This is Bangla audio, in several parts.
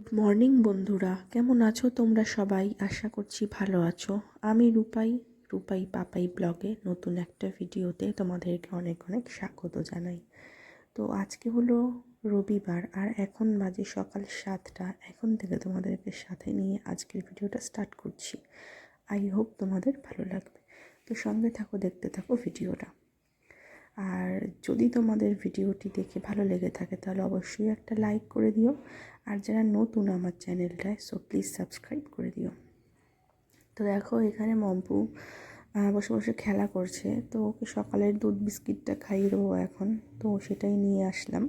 গুড মর্নিং, বন্ধুরা। কেমন আছো তোমরা সবাই? আশা করছি ভালো আছো। আমি রূপাই রূপাই পাপাই ব্লগে নতুন একটা ভিডিওতে তোমাদেরকে অনেক অনেক স্বাগত জানাই। তো আজকে হলো রবিবার, আর এখন বাজে সকাল সাতটা। এখন থেকে তোমাদেরকে সাথে নিয়ে আজকের ভিডিওটা স্টার্ট করছি। আই হোপ তোমাদের ভালো লাগবে। তো সঙ্গে থাকো, দেখতে থাকো ভিডিওটা। আর যদি তোমাদের ভিডিওটি দেখে ভালো লেগে থাকে, তাহলে অবশ্যই একটা লাইক করে দিও। আর যারা নতুন আমার চ্যানেলটায় সো প্লিজ সাবস্ক্রাইব করে দিও। তো দেখো, এখানে মম্পু বসে বসে খেলা করছে। তো ওকে সকালের দুধ বিস্কিটটা খাইয়ে দেবো এখন। তো সেটাই নিয়ে আসলাম।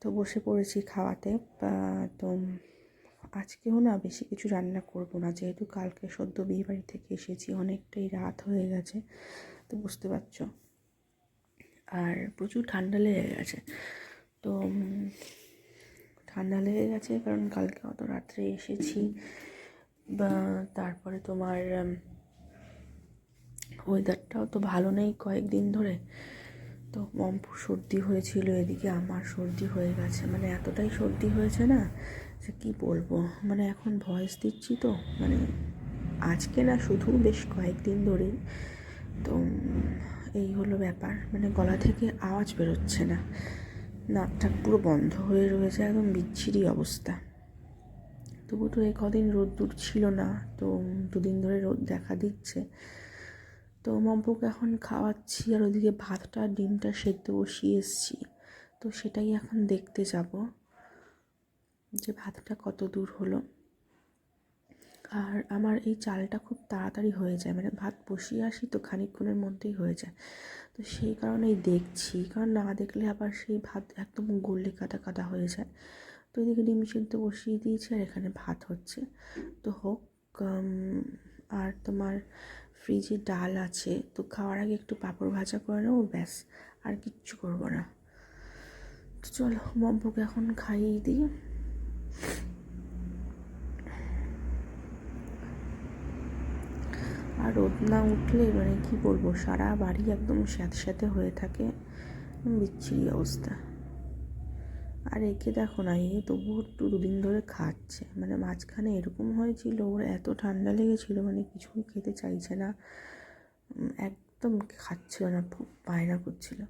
তো বসে পড়েছি খাওয়াতে। তো আজকেও না বেশি কিছু রান্না করব না, যেহেতু কালকে সদ্য বিয়ে বাড়ি থেকে এসেছি, অনেকটাই রাত হয়ে গেছে। তো বুঝতে পারছ? আর প্রচুর ঠান্ডা লেগে গেছে। তো ঠান্ডা লেগে গেছে কারণ কালকে অত রাত্রে এসেছি। বা, তারপরে তোমার ওয়েদারটাও তো ভালো নেই কয়েকদিন ধরে। তো মম্পু সর্দি হয়েছিল এদিকে, আমার সর্দি হয়ে গেছে। মানে এতটাই সর্দি হয়েছে না যে কী বলব? মানে এখন ভয়েস দিচ্ছি তো মানে আজকে না শুধু বেশ কয়েকদিন ধরেই। তো এই হলো ব্যাপার। মানে গলা থেকে আওয়াজ বেরোচ্ছে না। নাকটা পুরো বন্ধ হয়ে রয়েছে, একদম বিচ্ছিরি অবস্থা। তবু তো এই কদিন রোদ্দুর ছিল না, তো দুদিন ধরে রোদ দেখা দিচ্ছে। তো মম্পুকে এখন খাওয়াচ্ছি আর ওদিকে ভাতটা, ডিমটা সেদ্ধ বসিয়ে এসছি। তো সেটাই এখন দেখতে যাব যে ভাতটা কত দূর হলো। আর আমার এই চালটা খুব তাড়াতাড়ি হয়ে যায়। মানে ভাত বসিয়ে আসি তো খানিকক্ষণের মধ্যেই হয়ে যায়। তো সেই কারণেই দেখছি। কারণ না দেখলে আবার সেই ভাত একদম গলে কাটা কাটা হয়ে যায়। তো এদিকে ডিম সিদ্ধ বসিয়ে দিয়েছি আর এখানে ভাত হচ্ছে। তো হোক আর তোমার ফ্রিজে ডাল আছে তো খাওয়ার আগে একটু পাঁপড় ভাজা করে নেব, ব্যাস, আর কিচ্ছু করব না। তো চলো মব্বুকে এখন খাইয়ে দিই। আর রোদ না উঠলে মানে কী বলব, সারা বাড়ি একদম স্যাঁতে স্যাঁতে হয়ে থাকে। বিচ্ছিরি অবস্থা। আর একে দেখো না, এ তবুও একটু দুদিন ধরে খাচ্ছে। মানে মাঝখানে এরকম হয়েছিল, ওর এত ঠান্ডা লেগেছিলো মানে কিছুই খেতে চাইছে না। একদম খাচ্ছিল না খুব বায়না করছিল।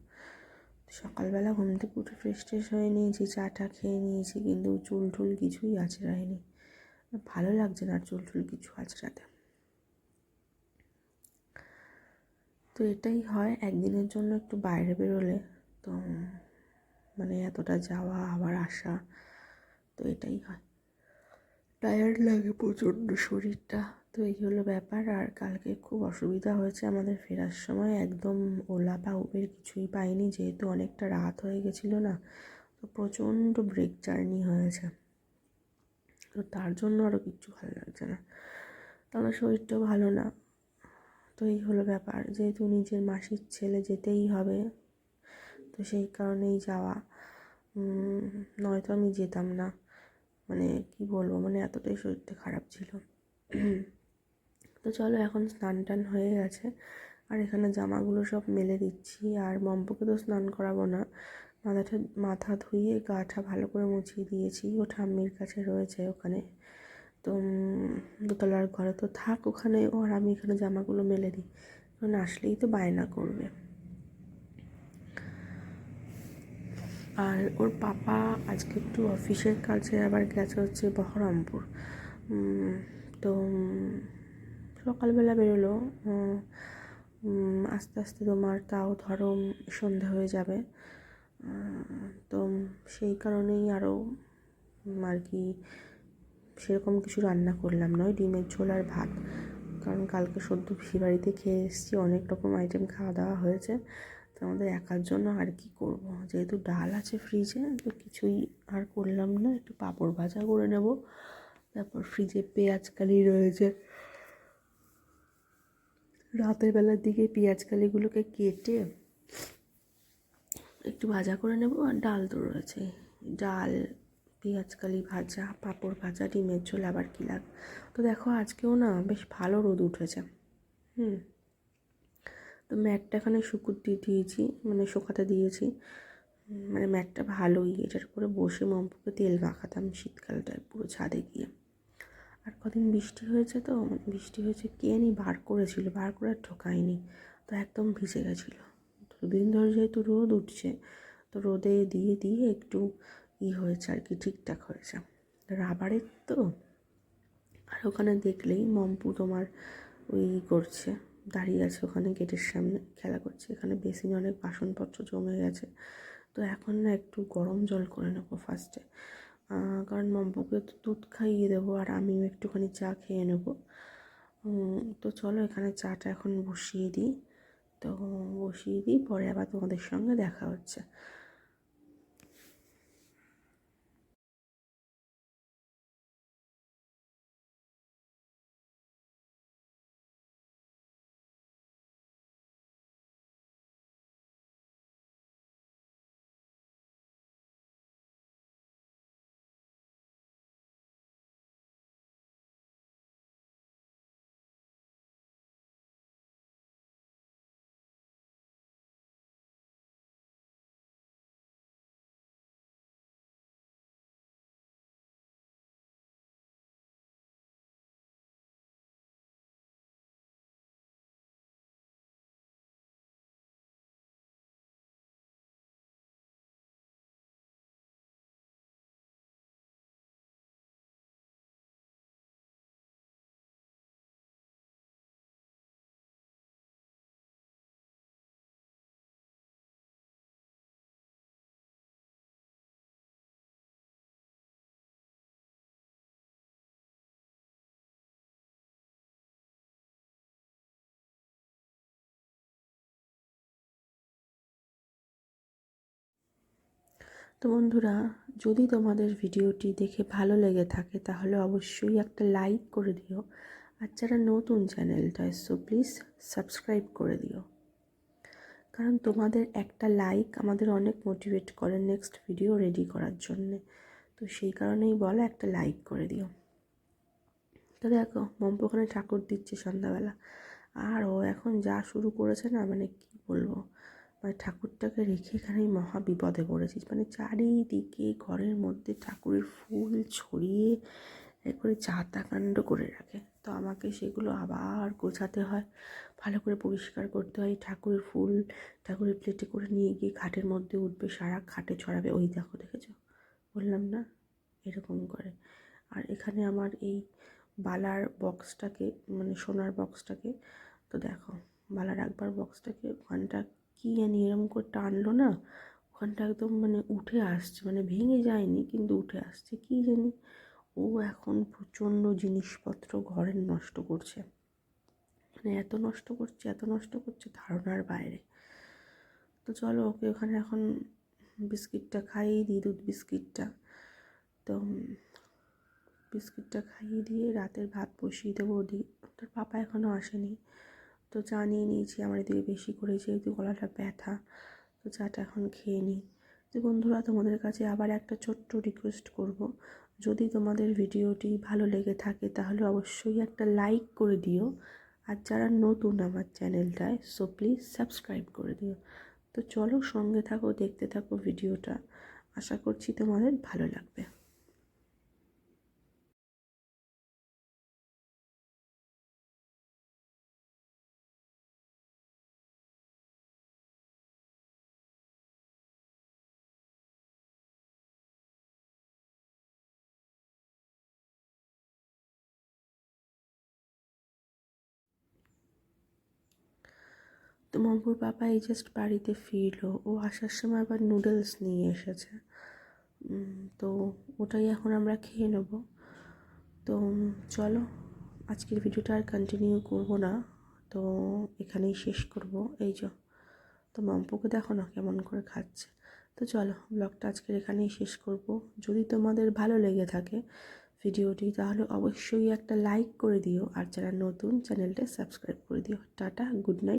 সকালবেলা ঘুম থেকে উঠে ফ্রেশ ট্রেশ হয়ে নিয়েছি, চা টা খেয়ে নিয়েছি, কিন্তু চুল টুল কিছুই আঁচড়ায়নি। ভালো লাগছে না চুল টুল কিছু আঁচড়াতে। তো এটাই হয়, একদিনের জন্য একটু বাইরে বেরোলে তো মানে এতটা যাওয়া, আবার আসা, তো এটাই হয়। টায়ার্ড লাগে প্রচণ্ড শরীরটা, তো এই হলো ব্যাপার। আর কালকে খুব অসুবিধা হয়েছে আমাদের ফেরার সময়, একদম ওলা বা উবের কিছুই পাইনি, যেহেতু অনেকটা রাত হয়ে গেছিল না, তো প্রচণ্ড ব্রেক জার্নি হয়েছে। তো তার জন্য আরও কিচ্ছু ভালো লাগছে না। তো আমার শরীরটাও ভালো না। তো এই হলো ব্যাপার, যেহেতু নিজের মাসির ছেলে যেতেই হবে, তো সেই কারণেই যাওয়া। নয়তো আমি যেতাম না। মানে কি বলব মানে এতটাই শরীরটা খারাপ ছিল। তো চলো এখন স্নান টান হয়ে গেছে, আর এখানে জামাগুলো সব মেলে দিচ্ছি, আর মম্পুকে তো স্নান করাবো না। মাথাটা, মাথা ধুয়ে গাটা ভালো করে মুছিয়ে দিয়েছি, ও ঠাম্মির কাছে রয়েছে ওখানে। তো দোতলার ঘরে তো থাক ওখানে ও আর আমি এখানে জামাগুলো মেলে দিই। কারণ আসলেই তো বায়না করবে। আর ওর পাপা আজকে একটু অফিসের কাজে আবার গেছে হচ্ছে বহরমপুর। তো সকালবেলা বেরোলো। আস্তে আস্তে তোমার তাও ধরো সন্ধে হয়ে যাবে। তো সেই কারণেই আরও আর কি সেরকম কিছু রান্না করলাম নয়, ডিমের ঝোল আর ভাত। কারণ কালকে সদ্য বিয়ে বাড়িতে খেয়ে এসেছি, অনেক রকম আইটেম খাওয়া দাওয়া হয়েছে। তো আমাদের একার জন্য আর কি করব? যেহেতু ডাল আছে ফ্রিজে তো কিছুই আর করলাম না। একটু পাঁপড় ভাজা করে নেব। তারপর ফ্রিজে পেঁয়াজ কালি রয়েছে। রাতের বেলার দিকে পেঁয়াজ কালিগুলোকে কেটে একটু ভাজা করে নেব। আর ডাল তো রয়েছে। ডাল পেঁয়াজকালি ভাজা, পাঁপড় ভাজা, ডিমের ঝোল আবার কী লাগ? তো দেখো আজকেও না বেশ ভালো রোদ উঠেছে। হুম। তো ম্যাটটা এখানে শুকুর দিয়ে দিয়েছি মানে শুকাতে দিয়েছি। মানে ম্যাটটা ভালোই, এটার উপরে বসে মম্পুকে তেল মাখাতাম শীতকালটায় পুরো ছাদে গিয়ে। আর কদিন বৃষ্টি হয়েছে তো মানে বৃষ্টি হয়েছে কে নি বার করেছিল, বার করে আর তো একদম ভিজে গেছিল। দুদিন ধরে যেহেতু রোদ উঠছে, তো রোদে দিয়ে দিয়ে একটু ই হয়েছে আর কি, ঠিকঠাক হয়েছে। রাবারের তো, আর ওখানে দেখলেই মম্পু তোমার ওই করছে, দাঁড়িয়ে আছে ওখানে গেটের সামনে, খেলা করছে। এখানে বেসিনে অনেক বাসনপত্র জমে গেছে। তো এখন না একটু গরম জল করে নেব ফার্স্টে কারণ মম্পুকে তো দুধ খাইয়ে দেবো আর আমিও একটুখানি চা খেয়ে নেব। তো চলো এখানে চাটা এখন বসিয়ে দিই। তো বসিয়ে দিই, পরে আবার তোমাদের সঙ্গে দেখা হচ্ছে। তো বন্ধুরা, যদি তোমাদের ভিডিওটি দেখে ভালো লেগে থাকে, তাহলে অবশ্যই একটা লাইক করে দিও। আর যারা নতুন চ্যানেলটা সো প্লিজ সাবস্ক্রাইব করে দিও। কারণ তোমাদের একটা লাইক আমাদের অনেক মোটিভেট করে নেক্সট ভিডিও রেডি করার জন্যে। তো সেই কারণেই বলা একটা লাইক করে দিও। তো দেখো মম্পু ওখানে ঠাকুর দিচ্ছে সন্ধ্যাবেলা। আর ও এখন যা শুরু করেছে না মানে কি বলব? মানে ঠাকুরটাকে রেখে এখানে মহা বিপদে পড়েছি। মানে চারিদিকে ঘরের মধ্যে ঠাকুরের ফুল ছড়িয়ে একবারে কাণ্ড করে রাখে। তো আমাকে সেগুলো আবার গোছাতে হয়, ভালো করে পরিষ্কার করতে হয়। ঠাকুরের ফুল ঠাকুরের প্লেটে করে নিয়ে গিয়ে খাটের মধ্যে উঠবে, সারা খাটে ছড়াবে। ওই দেখো, দেখেছ? বললাম, না, এরকম করে। আর এখানে আমার এই বালার বক্সটাকে মানে সোনার বক্সটাকে, তো দেখো বালা রাখবার বক্সটাকে ওখানটা কী জানি এরকম করে টানলো না? ওখানটা একদম মানে উঠে আসছে মানে ভেঙে যায়নি, কিন্তু উঠে আসছে। কী জানি? ও এখন প্রচণ্ড জিনিসপত্র ঘরের নষ্ট করছে। মানে এত নষ্ট করছে, এত নষ্ট করছে ধারণার বাইরে। তো চলো, ওকে ওখানে এখন বিস্কিটটা খাইয়ে দিই, দুধ বিস্কিটটা। তো বিস্কিটটা খাইয়ে দিয়ে রাতের ভাত বসিয়ে দেবো ওদিকে। তোর পাপা এখনও আসেনি। তো চা নিয়ে নিয়েছি, আমার এদিকে বেশি করে যেহেতু গলাটা ব্যথা, তো চাটা এখন খেয়ে নিই। তো বন্ধুরা, তোমাদের কাছে আবার একটা ছোট্ট রিকোয়েস্ট করব। যদি তোমাদের ভিডিওটি ভালো লেগে থাকে, তাহলে অবশ্যই একটা লাইক করে দিও। আর যারা নতুন আমার চ্যানেলটায় সো প্লিজ সাবস্ক্রাইব করে দিও। তো চলো সঙ্গে থাকো, দেখতে থাকো ভিডিওটা। আশা করছি তোমাদের ভালো লাগবে। তো মম্পুর পাপা এই জাস্ট বাড়িতে ফিরলো। ও আসার সময় আবার নুডলস নিয়ে এসেছে। তো ওটাই এখন আমরা খেয়ে নেব। তো চলো, আজকের ভিডিওটা আর কন্টিনিউ করব না। তো এখানেই শেষ করব। এই যে, তো মম্পুকে দেখো না কেমন করে খাচ্ছে। তো চলো ব্লগটা আজকের এখানেই শেষ করব। যদি তোমাদের ভালো লেগে থাকে ভিডিওটি তাহলে অবশ্যই একটা লাইক করে দিও। আর যারা নতুন চ্যানেলটা সাবস্ক্রাইব করে দিও। Tata good night